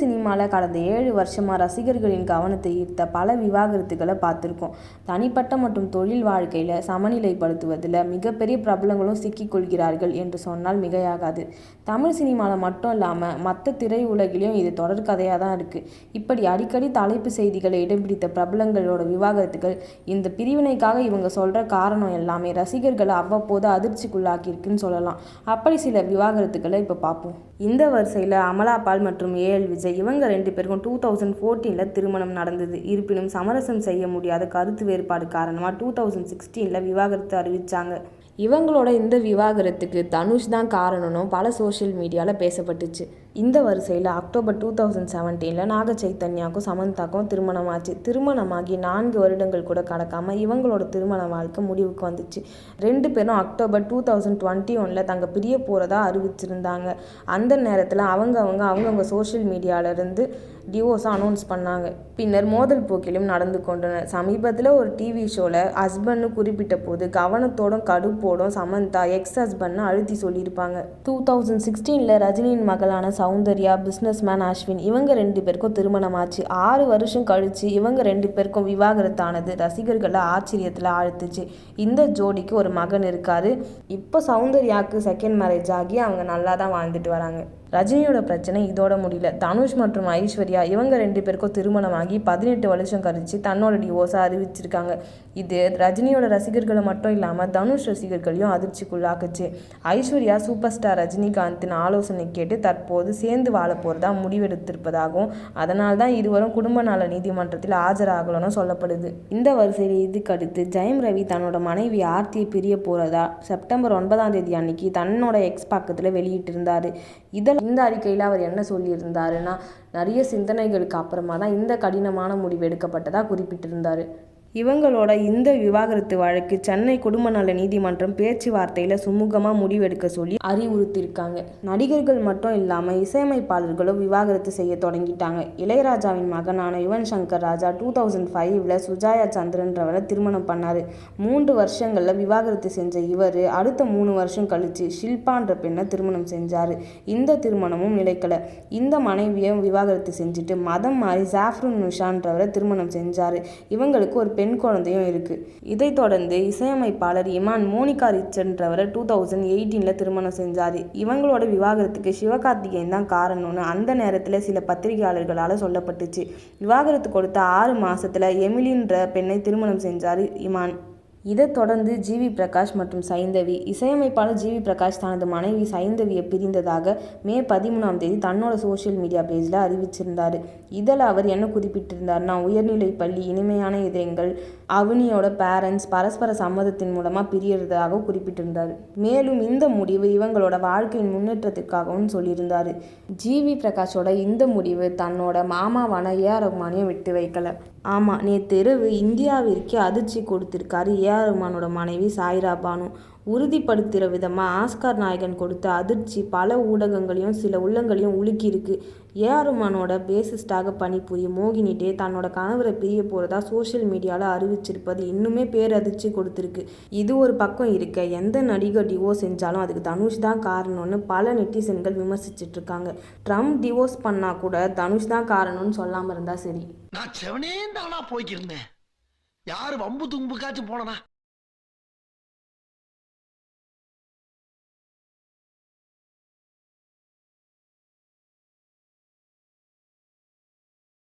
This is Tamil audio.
சினிமாவில் கடந்த ஏழு வருஷமாக ரசிகர்களின் கவனத்தை ஈர்த்த பல விவாகரத்துகளை பார்த்துருக்கோம். தனிப்பட்ட மற்றும் தொழில் வாழ்க்கையில் சமநிலைப்படுத்துவதில் மிகப்பெரிய பிரபலங்களும் சிக்கிக்கொள்கிறார்கள் என்று சொன்னால் மிகையாகாது. தமிழ் சினிமாவில் மட்டும் இல்லாமல் மற்ற திரையுலகிலையும் இது தொடர்கதையாக தான் இருக்குது இப்படி அடிக்கடி தலைப்பு செய்திகளை இடம் பிடித்த பிரபலங்களோட விவாகரத்துகள் இந்த பிரிவினைக்காக இவங்க சொல்கிற காரணம் எல்லாமே ரசிகர்களை அவ்வப்போது அதிர்ச்சிக்குள்ளாக்கியிருக்குன்னு சொல்லலாம். அப்படி சில விவாகரத்துக்களை இப்போ பார்ப்போம். இந்த வரிசையில் அமலா பால் மற்றும் ஏஎல் விஜய் இவங்க ரெண்டு பேருக்கும் டூ தௌசண்ட் ஃபோர்டீனில் திருமணம் நடந்தது. இருப்பினும் சமரசம் செய்ய முடியாத கருத்து வேறுபாடு காரணமாக டூ தௌசண்ட் சிக்ஸ்டீனில் விவாகரத்து அறிவித்தாங்க இவங்களோட இந்த விவாகரத்துக்கு தனுஷ் தான் காரணம்னு பல சோஷியல் மீடியாவில் பேசப்பட்டுச்சு. இந்த வரிசையில் அக்டோபர் டூ தௌசண்ட் செவன்டீனில் நாக சைத்தன்யாவுக்கும் சமந்தாக்கும் திருமணமாச்சு. திருமணமாகி நான்கு வருடங்கள் கூட கடக்காமல் இவங்களோட திருமண வாழ்க்கை முடிவுக்கு வந்துச்சு. ரெண்டு பேரும் அக்டோபர் டூ தௌசண்ட் டுவெண்ட்டி ஒனில் தங்க பிரிய போகிறதா அறிவிச்சிருந்தாங்க. அந்த நேரத்தில் அவங்க அவங்க அவங்கவுங்க சோஷியல் மீடியாவிலேருந்து டிவோர்ஸை அனௌன்ஸ் பண்ணாங்க. பின்னர் மோதல் போக்கிலும் நடந்து கொண்டனர். சமீபத்தில் ஒரு டிவி ஷோவில் ஹஸ்பண்ட்னு குறிப்பிட்ட போது கவனத்தோடும் கடுப்போடும் சமந்தா எக்ஸ் ஹஸ்பண்ட்னு அழுத்தி சொல்லியிருப்பாங்க. டூ தௌசண்ட் சிக்ஸ்டீனில் ரஜினியின் மகளான சௌந்தர்யா பிஸ்னஸ் மேன் அஸ்வின் இவங்க ரெண்டு பேருக்கும் திருமணமாச்சு. ஆறு வருஷம் கழிச்சு இவங்க ரெண்டு பேருக்கும் விவாகரத்தானது. ரசிகர்களை ஆச்சரியத்தில் ஆழ்த்துச்சு. இந்த ஜோடிக்கு ஒரு மகன் இருக்காரு. இப்போ சௌந்தர்யாவுக்கு செகண்ட் மேரேஜ் ஆகி அவங்க நல்லா தான் வாழ்ந்துட்டு வராங்க. ரஜினியோட பிரச்சனை இதோட முடியல. தனுஷ் மற்றும் ஐஸ்வர்யா இவங்க ரெண்டு பேருக்கும் திருமணமாகி பதினெட்டு வருஷம் கழிச்சு தன்னோட டிவோர்ஸை அறிவிச்சிருக்காங்க. இது ரஜினியோட ரசிகர்களை மட்டும் இல்லாமல் தனுஷ் ரசிகர்களையும் அதிர்ச்சிக்குள்ளாக்குச்சு. ஐஸ்வர்யா சூப்பர் ஸ்டார் ரஜினிகாந்தின் ஆலோசனை கேட்டு தற்போது சேர்ந்து வாழ போகிறதா முடிவெடுத்திருப்பதாகவும் அதனால் தான் இருவரும் குடும்ப நல நீதிமன்றத்தில் ஆஜராகலன்னு சொல்லப்படுது. இந்த வரிசையில் இதுக்கு அடுத்து ஜெயம் ரவி தன்னோட மனைவி ஆர்த்தியை பிரிய போகிறதா செப்டம்பர் ஒன்பதாம் தேதி அன்னைக்கு தன்னோட எக்ஸ் பக்கத்தில் வெளியிட்டிருந்தார். இதில் இந்த அறிக்கையில் அவர் என்ன சொல்லியிருந்தாருன்னா நிறைய சிந்தனைகளுக்கு அப்புறமா தான் இந்த கடினமான முடிவு எடுக்கப்பட்டதாக குறிப்பிட்டிருந்தார். இவங்களோட இந்த விவாகரத்து வழக்கு சென்னை குடும்ப நல நீதிமன்றம் பேச்சுவார்த்தையில் சுமூகமாக முடிவெடுக்க சொல்லி அறிவுறுத்தியிருக்காங்க. நடிகர்கள் மட்டும் இல்லாமல் இசையமைப்பாளர்களும் விவாகரத்து செய்ய தொடங்கிட்டாங்க. இளையராஜாவின் மகனான யுவன் சங்கர் ராஜா டூ தௌசண்ட் ஃபைவ்ல சுஜாயா சந்திரன்றவரை திருமணம் பண்ணார். மூன்று வருஷங்களில் விவாகரத்து செஞ்ச இவர் அடுத்த மூணு வருஷம் கழிச்சு ஷில்பான்ற பெண்ணை திருமணம் செஞ்சார். இந்த திருமணமும் நிலைக்கலை. இந்த மனைவியை விவாகரத்து செஞ்சுட்டு மதம் மாறி ஜாஃப்ருன் நிஷான்றவரை திருமணம் செஞ்சார். இவங்களுக்கு ஒரு பெண் குழந்தையும் இருக்குது இதைத் தொடர்ந்து இசையமைப்பாளர் இமான் மோனிகா ரிச்சன்றவரை டூ தௌசண்ட் எயிட்டீனில் திருமணம் செஞ்சார். இவங்களோட விவாகரத்துக்கு சிவகார்த்திகேயன் தான் காரணம்னு அந்த நேரத்தில் சில பத்திரிகையாளர்களால் சொல்லப்பட்டுச்சு. விவாகரத்து கொடுத்த ஆறு மாதத்தில் எமிலின்ற பெண்ணை திருமணம் செஞ்சார் இமான். இதைத் தொடர்ந்து ஜிவி பிரகாஷ் மற்றும் சைந்தவி இசையமைப்பாளர் ஜிவி பிரகாஷ் தனது மனைவி சைந்தவியை பிரிந்ததாக மே பதிமூணாம் தேதி தன்னோட சோஷியல் மீடியா பேஜில் அறிவிச்சிருந்தார். இதில் அவர் என்ன குறிப்பிட்டிருந்தார்னா உயர்நிலை பள்ளி இனிமையான இதயங்கள் அவனியோட பேரண்ட்ஸ் பரஸ்பர சம்மதத்தின் மூலமாக பிரியறதாக குறிப்பிட்டிருந்தார். மேலும் இந்த முடிவு இவங்களோட வாழ்க்கையின் முன்னேற்றத்திற்காகவும் சொல்லியிருந்தார். ஜிவி பிரகாஷோட இந்த முடிவு தன்னோட மாமாவான ஏஆர் ரஹ்மானையும் விட்டு வைக்கலை. ஆமாம் நேற்று இரவு இந்தியாவிற்கே அதிர்ச்சி கொடுத்திருக்காரு ஏஆர் ரஹ்மானோட மனைவி சாய்ரா பானு உறுதிப்படுத்துகிற விதமாக ஆஸ்கார் நாயகன் கொடுத்த அதிர்ச்சி பல ஊடகங்களையும் சில உள்ளங்களையும் உலுக்கியிருக்கு. ஏஆர் ரஹ்மானோட பேசிஸ்டாக பணிபுரியும் மோகினிட்டே தன்னோட கணவரை பிரிய போகிறதா சோஷியல் மீடியாவில் அறிவிச்சிருப்பது இன்னுமே பேரதிர்ச்சி கொடுத்துருக்கு. இது ஒரு பக்கம் இருக்க எந்த நடிகர் டிவோர்ஸ் செஞ்சாலும் அதுக்கு தனுஷ் தான் காரணம்னு பல நெட்டிசன்கள் விமர்சிச்சிட்டு இருக்காங்க ட்ரம்ப் டிவோர்ஸ் பண்ணால் கூட தனுஷ் தான் காரணம்னு சொல்லாமல் இருந்தால் சரி. நான் செவனே தானா போய்க்கிருந்தேன். யார் வம்பு தும்புக்காச்சும் போனனா?